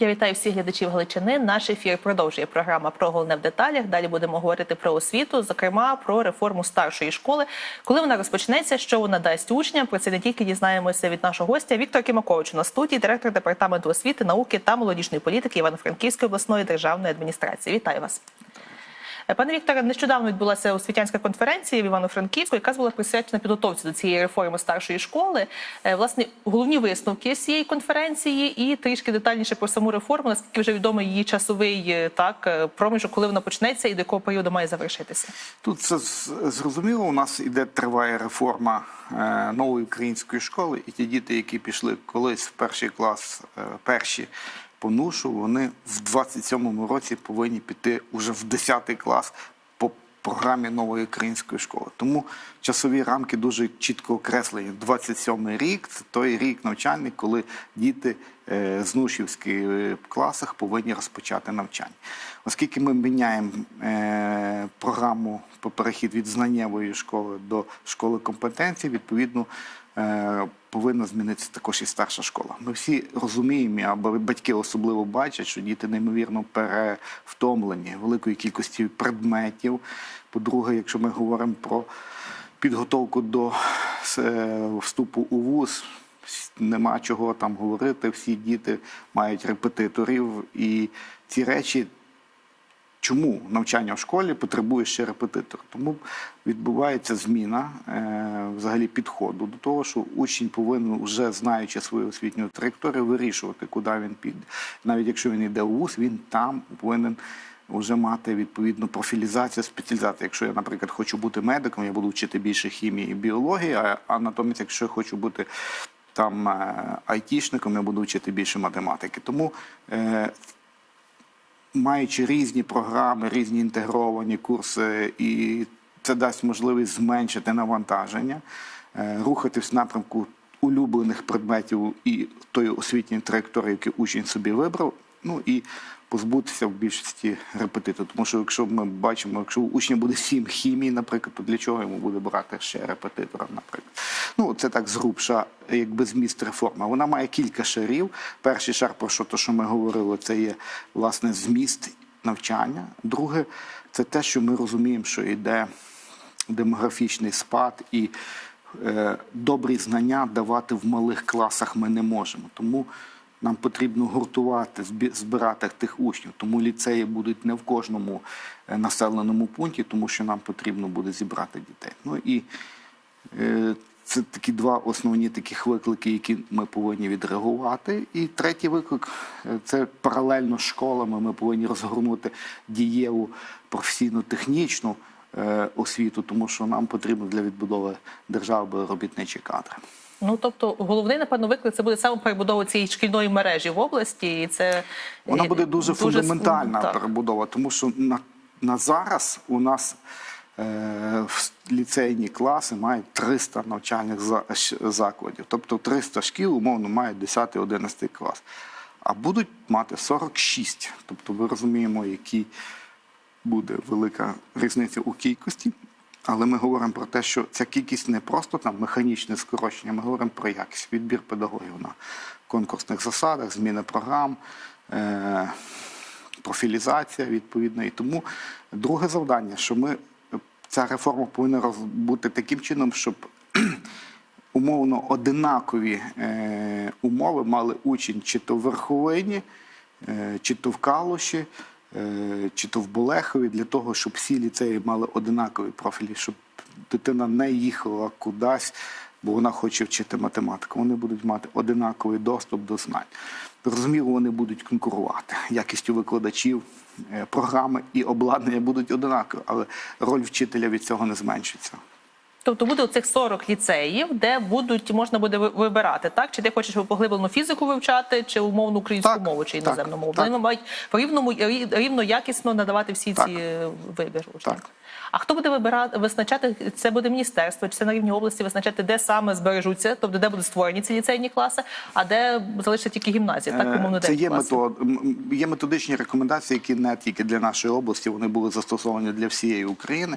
Я вітаю всіх глядачів Галичини. Наш ефір продовжує програма про головне в деталях. Далі будемо говорити про освіту, зокрема про реформу старшої школи. Коли вона розпочнеться, що вона дасть учням? Про це не тільки дізнаємося від нашого гостя. Віктор Кімакович на студії, директор департаменту освіти, науки та молодіжної політики Івано-Франківської обласної державної адміністрації. Вітаю вас. Пане Вікторе, нещодавно відбулася освітянська конференція в Івано-Франківську, яка була присвячена підготовці до цієї реформи старшої школи. Е, Власне, головні висновки з цієї конференції і трішки детальніше про саму реформу, наскільки вже відомо її часовий е, так е, проміжок, коли вона почнеться і до якого періоду має завершитися. Тут це зрозуміло. У нас іде триває реформа нової української школи, і ті діти, які пішли колись в перший клас, перші по НУШу, вони в 27-му році повинні піти уже в 10 клас по програмі нової української школи. Тому часові рамки дуже чітко окреслені. 27-й рік це той рік навчальний, коли діти е, з нушівських е, класах повинні розпочати навчання. Оскільки ми міняємо е, програму по перехід від знаннєвої школи до школи компетенцій, відповідно. Е, Повинна змінитися також і старша школа. Ми всі розуміємо, або батьки особливо бачать, що діти неймовірно перевтомлені великою кількістю предметів. По-друге, якщо ми говоримо про підготовку до е, вступу у вуз, нема чого там говорити. Всі діти мають репетиторів, і ці речі Чому навчання в школі потребує ще репетитор? Тому відбувається зміна е, взагалі підходу до того, що учень повинен, вже знаючи свою освітню траєкторію, вирішувати, куди він піде. Навіть якщо він йде у вуз, він там повинен вже мати відповідну профілізацію, спеціалізацію. Якщо я, наприклад, хочу бути медиком, я буду вчити більше хімії і біології, а, а натомість, якщо я хочу бути там е, айтішником, я буду вчити більше математики. Тому е, маючи різні програми, різні інтегровані курси, і це дасть можливість зменшити навантаження, е, рухатись в напрямку улюблених предметів і тої освітньої траєкторії, яку учень собі вибрав. Ну і позбутися в більшості репетиторів. Тому що якщо ми бачимо, якщо учня буде сім хімії, наприклад, то для чого йому буде брати ще репетитора, наприклад. Ну, це так згрубша, якби зміст реформи. Вона має кілька шарів. Перший шар, про що то, що ми говорили, це є власне зміст навчання. Друге, це те, що ми розуміємо, що йде демографічний спад і е, добрі знання давати в малих класах ми не можемо. Тому нам потрібно гуртувати, збирати тих учнів. Тому ліцеї будуть не в кожному е, населеному пункті, тому що нам потрібно буде зібрати дітей. Ну і е, це такі два основні таких виклики, які ми повинні відреагувати. І третій виклик е, це паралельно з школами. Ми повинні розгорнути дієву професійно-технічну освіту, тому що нам потрібно для відбудови держави робітничі кадри. Ну тобто, головний напевно виклик це буде саме перебудова цієї шкільної мережі в області, і це Вона буде дуже, фундаментальна так. перебудова, тому що на, на зараз у нас е, в ліцейні класи мають 300 навчальних закладів. Тобто 300 шкіл, умовно, мають 10-11 клас. А будуть мати 46. Тобто ми розуміємо, який буде велика різниця у кількості. Але ми говоримо про те, що ця кількість не просто там механічне скорочення, ми говоримо про якість, відбір педагогів на конкурсних засадах, зміни програм, е- профілізація відповідно. І тому друге завдання, що ми ця реформа повинна бути таким чином, щоб умовно одинакові е, умови мали учень чи то в верховині, е, чи то в Калуші, чи то в Болехові, для того, щоб всі ліцеї мали одинакові профілі, щоб дитина не їхала кудись, бо вона хоче вчити математику. Вони будуть мати одинаковий доступ до знань. Зрозуміло, вони будуть конкурувати якістю викладачів, е, програми і обладнання будуть одинакові, але роль вчителя від цього не зменшиться. Тобто буде оцих 40 ліцеїв, де будуть можна буде вибирати, так? Чи ти хочеш поглиблену фізику вивчати, чи умовну українську Так, мову, чи так, іноземну мову. так. Вони мають рівному рі- рівно якісно надавати всі Так. ці е, вибір. Так. А хто буде вибирати визначати? Це буде міністерство, чи це на рівні області визначати, де саме збережуться, тобто де будуть створені ці ліцейні класи, а де залишиться тільки гімназія, так умовно Е, Це є, метод, є методичні рекомендації, які не тільки для нашої області, вони були застосовані для всієї України.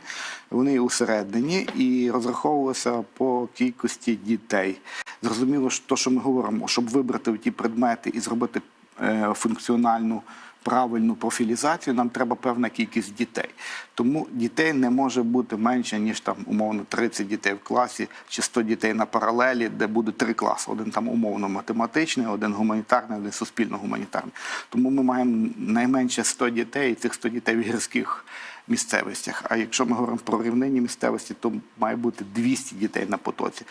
Вони усередині і розраховувалися по кількості дітей. Зрозуміло, що то, що ми говоримо, щоб вибрати ті предмети і зробити е, функціональну. Правильну профілізацію нам треба певна кількість дітей. Тому дітей не може бути менше, ніж там умовно 30 дітей в класі чи 100 дітей на паралелі, де буде три класи: один там умовно математичний, один гуманітарний, один суспільно-гуманітарний. Тому ми маємо найменше 100 дітей, і цих 100 дітей в гірських місцевостях. А якщо ми говоримо про рівнинні місцевості, то має бути 200 дітей на потоці.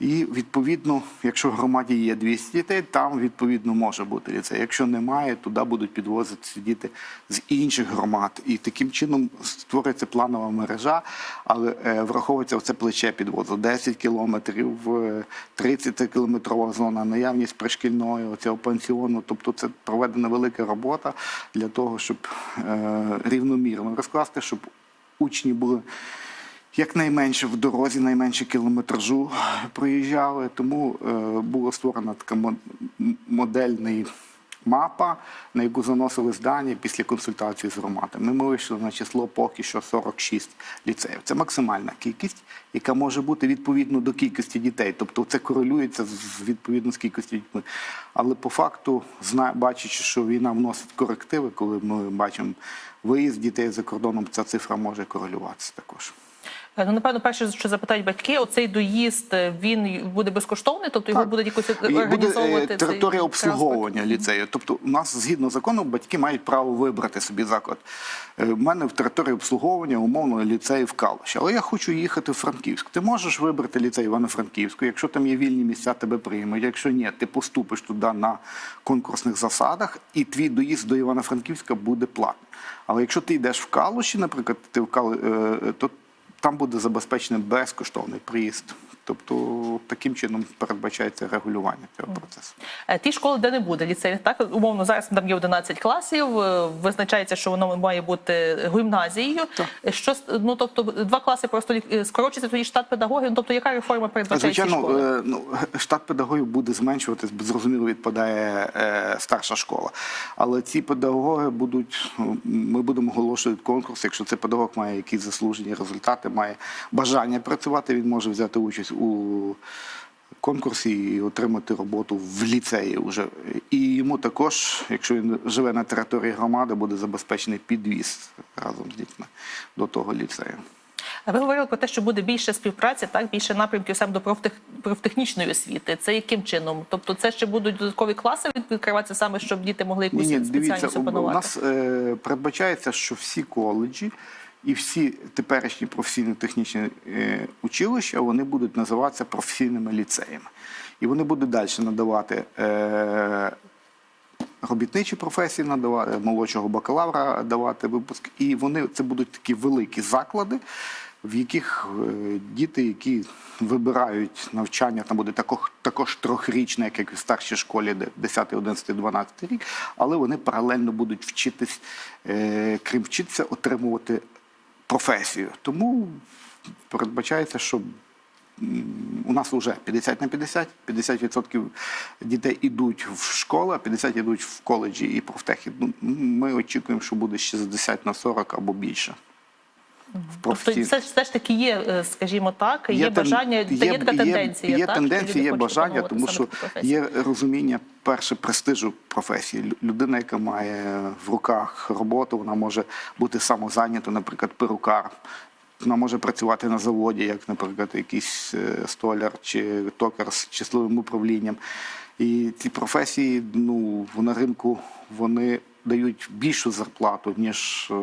І відповідно, якщо в громаді є 200 дітей, там відповідно може бути ліцей. Якщо немає, туди будуть підвозитися діти з інших громад. І таким чином створюється планова мережа, але е, враховується це плече підвозу 10 кілометрів, е, 30 кілометрова зона, наявність пришкільної, оцього пансіону. Тобто це проведена велика робота для того, щоб е, рівномірно розкласти, щоб учні були якнайменше в дорозі, найменше кілометражу проїжджали. Тому е, була створена така модельний мапа, на яку заносили здання після консультації з громадами. Ми вийшли на число поки що 46 ліцеїв. Це максимальна кількість, яка може бути відповідно до кількості дітей. Тобто це корелюється з відповідно з кількістю дітьми. Але по факту, бачачи, що війна вносить корективи, коли ми бачимо виїзд дітей за кордоном, ця цифра може корелюватися також. Е, Ну, напевно, перше, що запитають батьки, оцей доїзд е, він буде безкоштовний, тобто його Так. будуть якось І буде організовувати. е, цей територія обслуговування транспорт? ліцею. Тобто, у нас згідно закону батьки мають право вибрати собі заклад. Е, У мене в території обслуговування умовно ліцей в Калуші, але я хочу їхати в Франківськ. Ти можеш вибрати ліцей Івано-Франківську. Якщо там є вільні місця, тебе приймуть. Якщо ні, ти поступиш туди на конкурсних засадах, і твій доїзд до Івано-Франківська буде платний. Але якщо ти йдеш в Калуші, наприклад, ти в Кал... е, то там буде забезпечений безкоштовний приїзд. Тобто таким чином передбачається регулювання цього процесу. Е, Ті школи, де не буде ліцеїв, так умовно зараз там є 11 класів. е, Визначається, що воно має бути гімназією. Так. Що ну тобто два класи просто е, скорочиться тоді штат педагогів. Ну, тобто, яка реформа передбачає ці школи? ну, штат педагогів буде зменшуватись, зрозуміло відпадає е, старша школа. Але ці педагоги будуть, ну, ми будемо оголошувати конкурс. Якщо цей педагог має якісь заслужені результати, має бажання працювати, він може взяти участь у конкурсі і отримати роботу в ліцеї вже. І йому також, якщо він живе на території громади, буде забезпечений підвіз разом з дітьми до того ліцею. А Ви говорили про те, що буде більше співпраці, так більше напрямків саме до профтех... профтехнічної освіти. Це яким чином? Тобто, це ще будуть додаткові класи відкриватися саме, щоб діти могли якусь Ні, ні, дивіться, спеціальність у, у нас е, передбачається, що всі коледжі і всі теперішні професійно-технічні е, училища вони будуть називатися професійними ліцеями. І вони будуть далі надавати е, робітничі професії, надавати молодшого бакалавра давати випуск. І вони це будуть такі великі заклади, в яких е, діти, які вибирають навчання, там буде також, також трьохрічне, як і в старшій школі, де 10, 11, 12 рік, але вони паралельно будуть вчитись, крім вчитися, отримувати професію. Тому передбачається, що у нас вже 50 на 50, 50% дітей йдуть в школу, а 50 йдуть в коледжі і профтехи. Ми очікуємо, що буде 60 на 40 або більше. Тобто, професій- все, ж- таки є, е, скажімо так, є, тен- бажання, та є така тенденція. Є, так, тенденція, є бажання, тому що є розуміння перше престижу професії. Людина, яка має в руках роботу, вона може бути самозайнята, наприклад, перукар. Вона може працювати на заводі, як, наприклад, якийсь е, столяр чи токар з числовим управлінням. І ці професії ну, на ринку вони дають більшу зарплату, ніж е,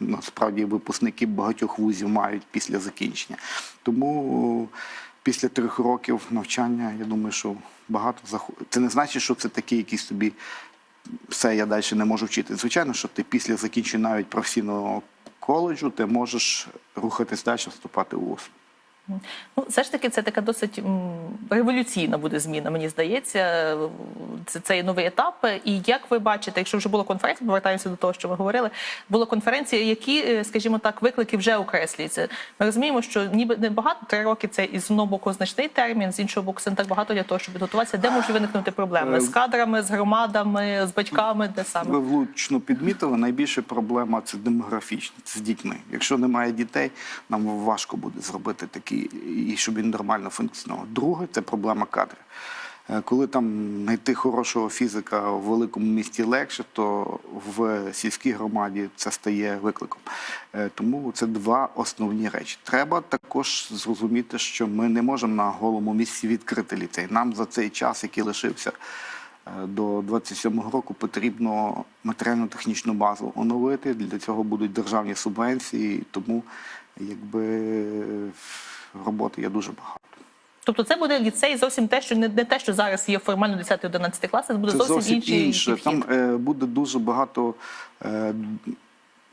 насправді випускники багатьох вузів мають після закінчення. Тому після трьох років навчання, я думаю, що багато захо... Це не значить, що це такий якийсь собі все, я далі не можу вчити. Звичайно, що ти після закінчення навіть професійного коледжу ти можеш рухатись далі, вступати у ВУЗ. Ну, все ж таки, це така досить м, революційна буде зміна, мені здається. Це цей новий етап. І як ви бачите, якщо вже була конференція, повертаємося до того, що ви говорили. Була конференція, які, е, скажімо так, виклики вже окреслюються. Ми розуміємо, що ніби не багато три роки це із одного боку значний термін, з іншого боку, це не так багато для того, щоб підготуватися. Де можуть виникнути проблеми з кадрами, з громадами, з батьками, де саме Ви влучно підмітили, найбільша проблема це демографічна, це з дітьми. Якщо немає дітей, нам важко буде зробити такі, і щоб він нормально функціонував. Друге це проблема кадрів. Е, Коли там знайти хорошого фізика в великому місті легше, то в сільській громаді це стає викликом. Е, Тому це два основні речі. Треба також зрозуміти, що ми не можемо на голому місці відкрити ліцей. Нам за цей час, який лишився е, до 27-го року, потрібно матеріально-технічну базу оновити. Для цього будуть державні субвенції, тому якби роботи є дуже багато. Тобто це буде ліцей зовсім те, що не, не те, що зараз є формально 10-11 класи, це буде Це зовсім, зовсім інший інше. підхід. Там е, буде дуже багато. Е,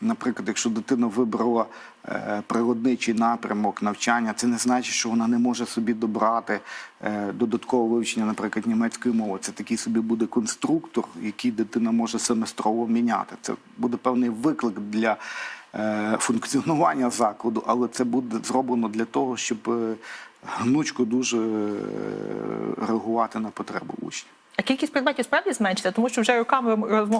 Наприклад, якщо дитина вибрала е, природничий напрямок навчання, це не значить, що вона не може собі добрати е, додаткове вивчення, наприклад, німецької мови. Це такий собі буде конструктор, який дитина може семестрово міняти. Це буде певний виклик для функціонування закладу, але це буде зроблено для того, щоб е, гнучко дуже е, реагувати на потребу учнів. А кількість предметів справді зменшиться, тому що вже роками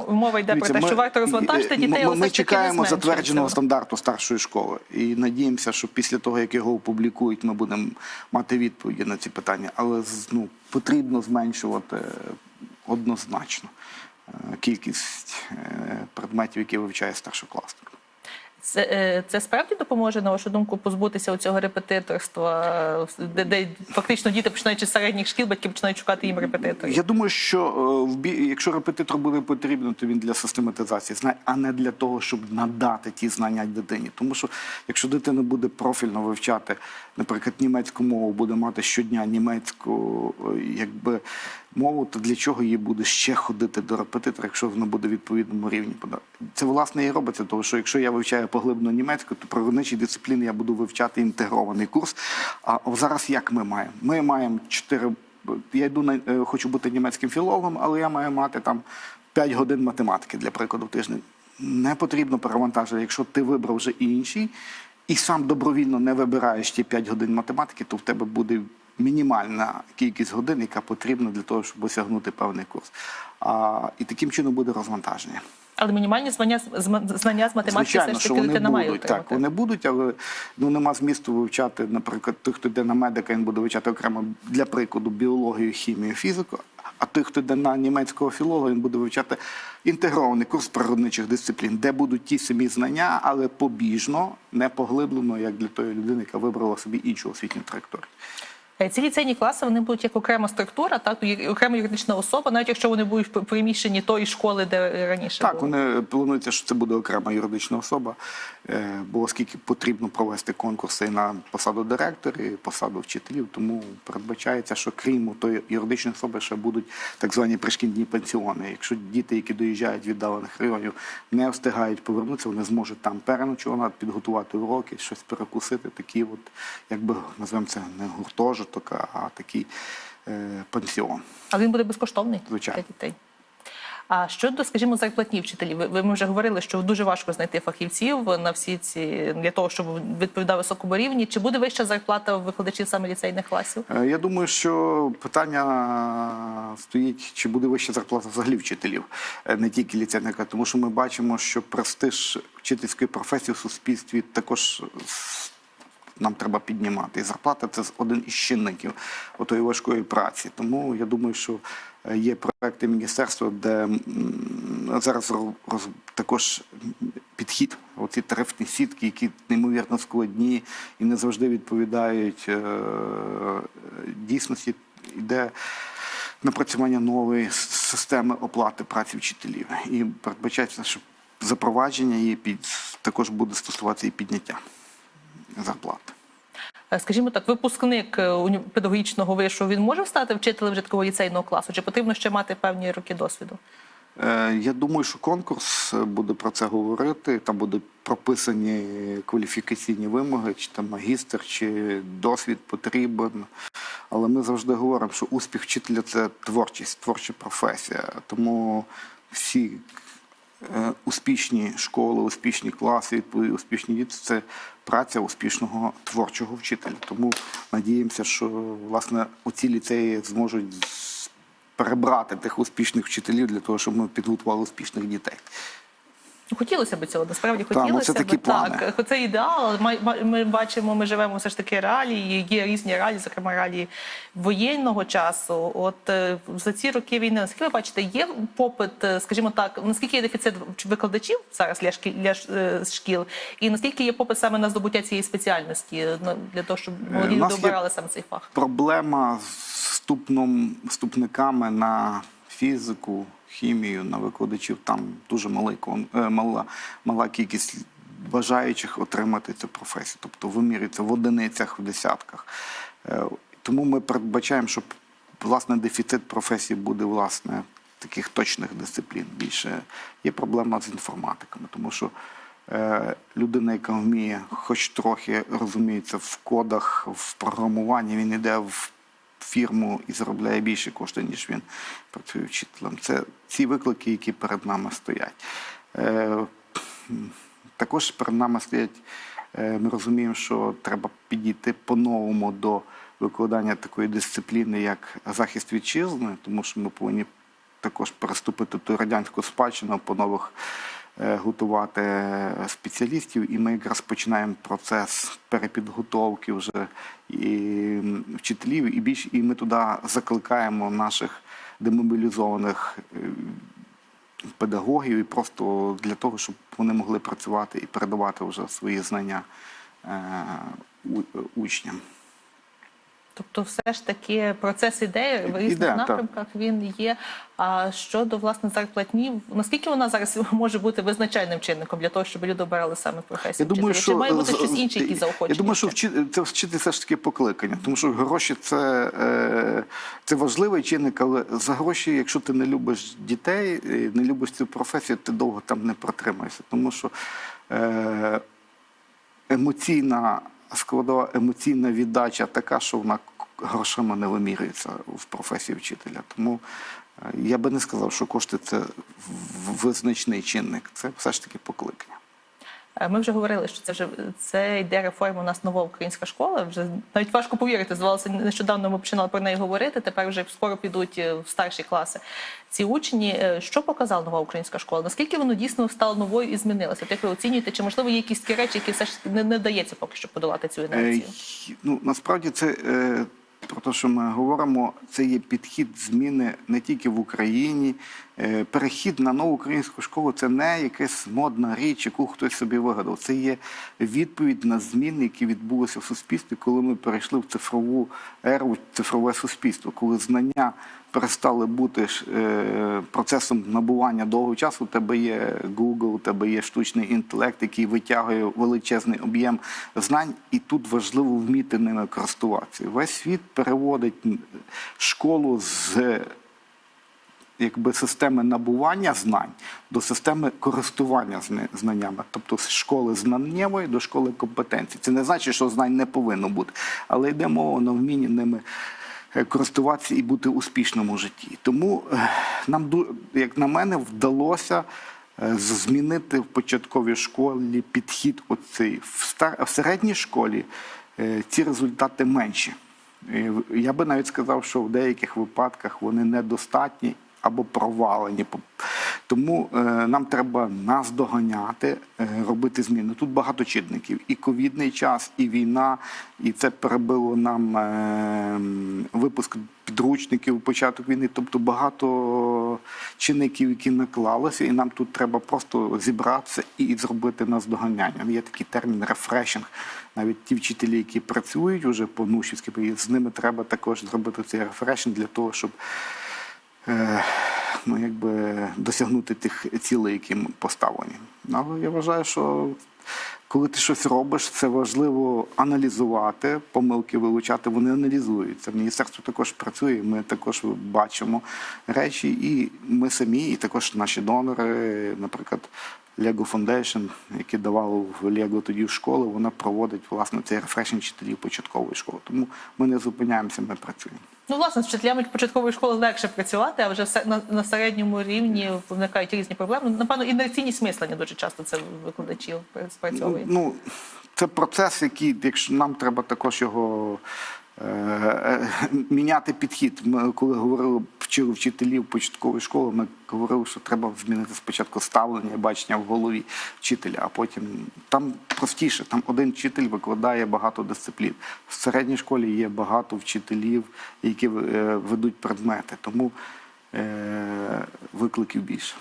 мова йде Дивіться, про те, що варто розвантажити е, дітей, Ми, але ми не чекаємо затвердженого стандарту старшої школи і надіємося, що після того, як його опублікують, ми будемо мати відповіді на ці питання. Але ну, потрібно зменшувати однозначно е, кількість е, предметів, які вивчає старшокласник. Це, е, це справді допоможе, на вашу думку, позбутися цього репетиторства, де, де фактично діти починаючи з середніх шкіл, батьки починають шукати їм репетиторів. Я думаю, що е, в бі- якщо репетитор буде потрібен, то він для систематизації знань, а не для того, щоб надати ті знання дитині. Тому що якщо дитина буде профільно вивчати, наприклад, німецьку мову, буде мати щодня німецьку е, якби мову, то для чого їй буде ще ходити до репетитора, якщо вона буде відповідному рівні? Це власне і робиться, тому що якщо я вивчаю поглибну німецьку, то природничі дисципліни я буду вивчати інтегрований курс. А зараз як ми маємо? Ми маємо чотири я йду на е, хочу бути німецьким філологом, але я маю мати там 5 годин математики для прикладу в тиждень. Не потрібно перевантажити. Якщо ти вибрав вже інший і сам добровільно не вибираєш ті 5 годин математики, то в тебе буде мінімальна кількість годин, яка потрібна для того, щоб осягнути певний курс. А, і таким чином буде розвантаження. Але мінімальні знання, знання з математики Звичайно, все ж таки вони дитина має отримати. Так, вони будуть, але ну нема змісту вивчати, наприклад, той, хто йде на медика, він буде вивчати окремо для прикладу біологію, хімію, фізику. А той, хто йде на німецького філолога, він буде вивчати інтегрований курс природничих дисциплін, де будуть ті самі знання, але побіжно, не поглиблено, як для тої людини, яка вибрала собі іншу освітню траєкторію. Е, Ці ліцейні класи вони будуть як окрема структура, так окрема юридична особа, навіть якщо вони будуть в приміщенні тої школи, де раніше Так, було. вони планується, що це буде окрема юридична особа, е, бо оскільки потрібно провести конкурси на посаду директорів, і посаду вчителів, тому передбачається, що крім тої юридичної особи ще будуть так звані пришкільні пенсіони. Якщо діти, які доїжджають від віддалених районів, не встигають повернутися, вони зможуть там переночувати, підготувати уроки, щось перекусити. Такі, от, якби називаємо це не гуртожиток, а такий е, пансіон. Але він буде безкоштовний Звичайно. для дітей. А щодо, скажімо, зарплатні вчителів, ви, ви ми вже говорили, що дуже важко знайти фахівців на всі ці для того, щоб відповідав високому рівні. Чи буде вища зарплата викладачів саме ліцейних класів? Е, Я думаю, що питання стоїть, чи буде вища зарплата взагалі вчителів, е, не тільки ліцейника, тому що ми бачимо, що престиж вчительської професії в суспільстві також нам треба піднімати. І зарплата це один із чинників отої важкої праці. Тому я думаю, що е, є проекти міністерства, де зараз роз, також підхід, оці тарифні сітки, які неймовірно складні і не завжди відповідають е, дійсності, йде напрацювання нової системи оплати праці вчителів. І передбачається, що запровадження її під також буде стосуватися і підняття зарплати. Е, Скажімо так, випускник е, педагогічного вишу він може стати вчителем вже такого ліцейного класу? Чи потрібно ще мати певні роки досвіду? Е, Я думаю, що конкурс буде про це говорити. Там будуть прописані кваліфікаційні вимоги, чи там магістр, чи досвід потрібен. Але ми завжди говоримо, що успіх вчителя це творчість, творча професія. Тому всі успішні школи, успішні класи, успішні діти це праця успішного творчого вчителя. Тому надіємося, що власне оці ліцеї зможуть перебрати тих успішних вчителів для того, щоб ми підготували успішних дітей. Хотілося б цього, насправді ну, це хотілося такі б. плани. Так, це ідеал, ми, ми- бачимо, ми живемо все ж таки реалії, є різні реалії, зокрема реалії воєнного часу. От е, за ці роки війни, наскільки ви бачите, є попит, е, скажімо так, наскільки є дефіцит викладачів зараз для шкіл, для е, шкіл, і наскільки є попит саме на здобуття цієї спеціальності е, на- для того, щоб молоді люди обирали саме цей фах? Проблема з вступном, вступниками на фізику, хімію, на викладачів там дуже кон- е, мала, мала кількість бажаючих отримати цю професію. Тобто вимірюється в одиницях, в десятках. Е, Тому ми передбачаємо, що власне дефіцит професії буде власне таких точних дисциплін. Більше є проблема з інформатиками, тому що е, людина, яка вміє, хоч трохи розуміється в кодах, в програмуванні, він йде в фірму і заробляє більше коштів, ніж він працює вчителем. Це ці виклики, які перед нами стоять. Е, також перед нами стоять, е, ми розуміємо, що треба підійти по-новому до викладання такої дисципліни, як захист вітчизни, тому що ми повинні також переступити ту радянську спадщину, по нових готувати спеціалістів, і ми якраз починаємо процес перепідготовки вже і вчителів, і більш і ми туди закликаємо наших демобілізованих е, педагогів і просто для того, щоб вони могли працювати і передавати вже свої знання е, учням. Тобто, все ж таки процес ідеї в різних Іде, так. напрямках він є. А щодо власне зарплатні, наскільки вона зараз може бути визначальним чинником для того, щоб люди обирали саме професію? Я думаю, вчителя? що Чи має бути з- щось інше, які заохочення? Я думаю, що вчи, це вчити все ж таки покликання, тому що гроші це, е, це важливий чинник, але за гроші, якщо ти не любиш дітей, е, не любиш цю професію, ти довго там не протримаєшся. Тому що е, емоційна складова емоційна віддача така, що вона грошима не вимірюється в професії вчителя. Тому е, я би не сказав, що кошти це визначний чинник. Це все ж таки покликання. Е, Ми вже говорили, що це вже це йде реформа. У нас нова українська школа. Вже навіть важко повірити. Здавалося, нещодавно ми починали про неї говорити. Тепер вже скоро підуть е, в старші класи. Ці учні, Е, що показала нова українська школа? Наскільки воно дійсно стало новою і змінилося? Як ви оцінюєте? Чи можливо є якісь такі речі, які все ж не, не вдається поки що подолати цю Е, інерцію? й- Ну, насправді це е, про те, що ми говоримо, це є підхід зміни не тільки в Україні. Е, Перехід на нову українську школу це не якась модна річ, яку хтось собі вигадав. Це є відповідь на зміни, які відбулися в суспільстві, коли ми перейшли в цифрову еру, в цифрове суспільство, коли знання перестали бути е, процесом набування довгого часу. У тебе є Google, у тебе є штучний інтелект, який витягує величезний об'єм знань, і тут важливо вміти ними користуватися. Весь світ переводить школу з якби системи набування знань до системи користування зна- знаннями, тобто з школи знаннєвої до школи компетенції. Це не значить, що знань не повинно бути, але йде мова на вмінні ними е, користуватися і бути успішним у житті. Тому е, нам як на мене, вдалося. е, Змінити в початковій школі підхід оцей. В, середній школі ці результати менші. Я би навіть сказав, що в деяких випадках вони недостатні або провалені. Тому е, нам треба наздоганяти, е, робити зміни. Тут багато чинників. І ковідний час, і війна, і це перебило нам е, випуск підручників, початок війни. Тобто багато чинників, які наклалися, і нам тут треба просто зібратися і зробити наздоганяння. Є такий термін рефрешинг. Навіть ті вчителі, які працюють уже по Нушівській, з ними треба також зробити цей рефрешинг для того, щоб ну, якби досягнути тих цілей, які поставлені. Але я вважаю, що коли ти щось робиш, це важливо аналізувати, помилки вилучати, вони аналізуються. Міністерство також працює, ми також бачимо речі, і ми самі, і також наші донори, наприклад. Lego Foundation, яке давало в Lego тоді в школи, вона проводить власне цей рефрешинг вчителів початкової школи. Тому ми не зупиняємося, ми працюємо. Ну, власне, з вчителями початкової школи легше працювати, а вже на, на середньому рівні виникають різні проблеми. Напевно, інерційність мислення дуже часто це викладачів спрацьовує. Ну, це процес, який, якщо нам треба також його міняти підхід. Ми коли говорили, вчили вчителів початкової школи, ми говорили, що треба змінити спочатку ставлення, бачення в голові вчителя, а потім там простіше. Там один вчитель викладає багато дисциплін. В середній школі є багато вчителів, які е, ведуть предмети, тому е, викликів більше.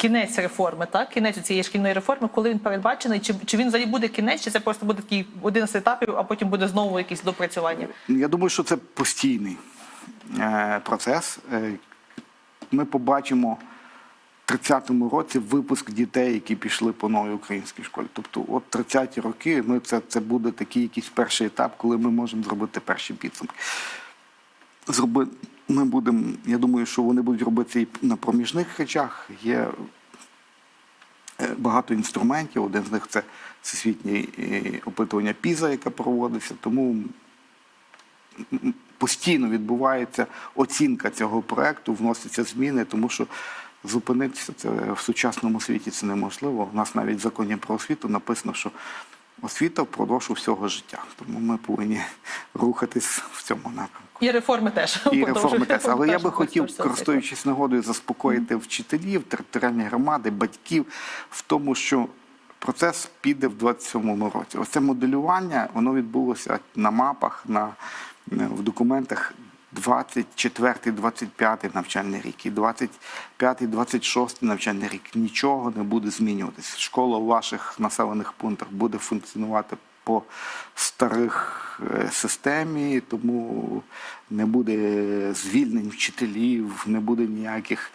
Кінець реформи, так? Кінець цієї шкільної реформи, коли він передбачений, чи, чи він взагалі буде кінець, чи це просто буде такий один з етапів, а потім буде знову якісь допрацювання? Я думаю, що це постійний е, процес. Е, Ми побачимо в 30-му році випуск дітей, які пішли по новій українській школі. Тобто, от 30-ті роки ми це, це буде такий якийсь перший етап, коли ми можемо зробити перші підсумки. Зроби, ми будемо, я думаю, що вони будуть робити і на проміжних речах. Є е, багато інструментів. Один з них це всесвітнє е, опитування ПІЗа, яке проводиться. Тому постійно відбувається оцінка цього проекту, вносяться зміни, тому що зупинитися це в сучасному світі це неможливо. У нас навіть в законі про освіту написано, що освіта впродовж усього життя. Тому ми повинні рухатись в цьому напрямку. І реформи теж. І реформи теж. Але я би хотів, користуючись нагодою, заспокоїти вчителів, територіальні громади, батьків в тому, що процес піде в 27-му році. Оце моделювання воно відбулося на мапах, на, в документах 24-25 навчальний рік і 25-26 навчальний рік. Нічого не буде змінюватися. Школа в ваших населених пунктах буде функціонувати по старих е, системі, тому не буде звільнень вчителів, не буде ніяких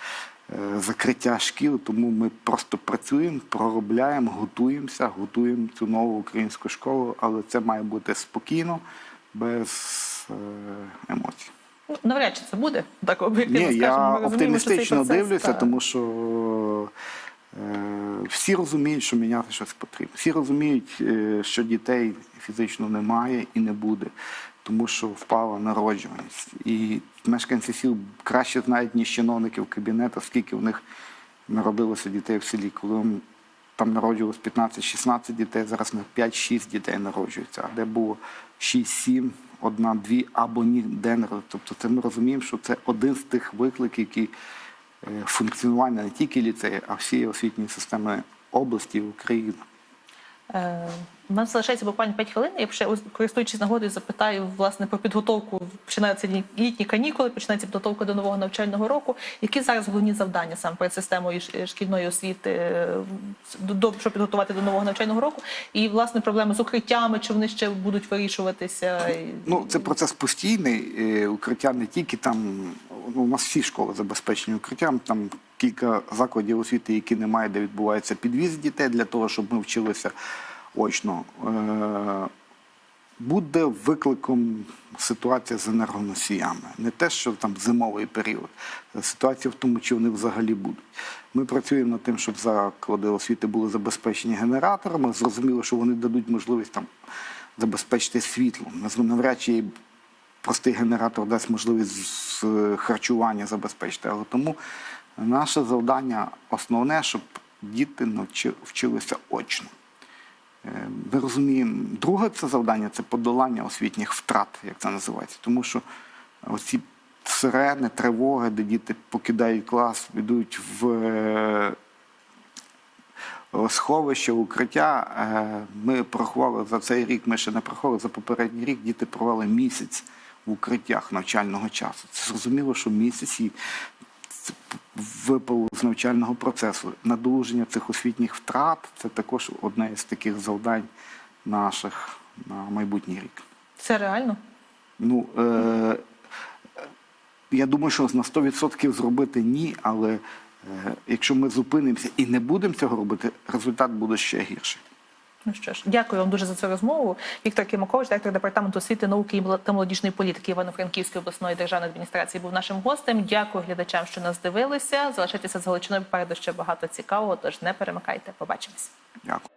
е, закриття шкіл. Тому ми просто працюємо, проробляємо, готуємося, готуємо цю нову українську школу, але це має бути спокійно, без е, емоцій. Ну, навряд чи це буде так об'єктивно Ні, скажемо. я що цей оптимістично дивлюся, так. тому що е, всі розуміють, що міняти щось потрібно. Всі розуміють, е, що дітей фізично немає і не буде, тому що впала народжуваність. І мешканці сіл краще знають, ніж чиновники в кабінетах, скільки в них народилося дітей в селі. Коли там народжувалось 15-16 дітей, зараз на 5-6 дітей народжується, а де було 6-7, одна-дві або ніде не Тобто це ми розуміємо, що це один з тих викликів, які е, функціонування не тільки ліцею, а всієї освітньої системи області України. Е, У нас залишається буквально 5 хвилин. Я ще користуючись нагодою, запитаю власне про підготовку. Починаються літні канікули, починається підготовка до нового навчального року. Які зараз головні завдання саме перед системою шкільної освіти, е, до- щоб підготувати до нового навчального року? І власне проблеми з укриттями, чи вони ще будуть вирішуватися? Ну, це процес постійний. Е, Укриття не тільки там. Ну, у нас всі школи забезпечені укриттям. Там кілька закладів освіти, які немає, де відбувається підвіз дітей для того, щоб ми вчилися очно. Е, Буде викликом ситуація з енергоносіями. Не те, що там зимовий період, ситуація в тому, чи вони взагалі будуть. Ми працюємо над тим, щоб заклади освіти були забезпечені генераторами. Зрозуміло, що вони дадуть можливість там забезпечити світло. Навряд чи простий генератор дасть можливість харчування забезпечити. Але тому наше завдання основне, щоб діти вчилися очно. Е, Ми розуміємо, друге це завдання це подолання освітніх втрат, як це називається. Тому що оці сирени, тривоги, де діти покидають клас, йдуть в е, сховище, укриття. Е, Ми порахували за цей рік, ми ще не порахували, за попередній рік діти провели місяць в укриттях навчального часу. Це зрозуміло, що місяць це з навчального процесу. Надолуження цих освітніх втрат це також одне із таких завдань наших на майбутній рік. Це реально? Ну, е, я думаю, що на 100% зробити ні, але е, якщо ми зупинимося і не будемо цього робити, результат буде ще гірший. Ну що ж, дякую вам дуже за цю розмову. Віктор Кимакович, директор департаменту освіти, науки та молодіжної політики Івано-Франківської обласної державної адміністрації, був нашим гостем. Дякую глядачам, що нас дивилися. Залишайтеся з Галичиною. Попереду ще багато цікавого. Тож не перемикайте. Побачимось. Дякую.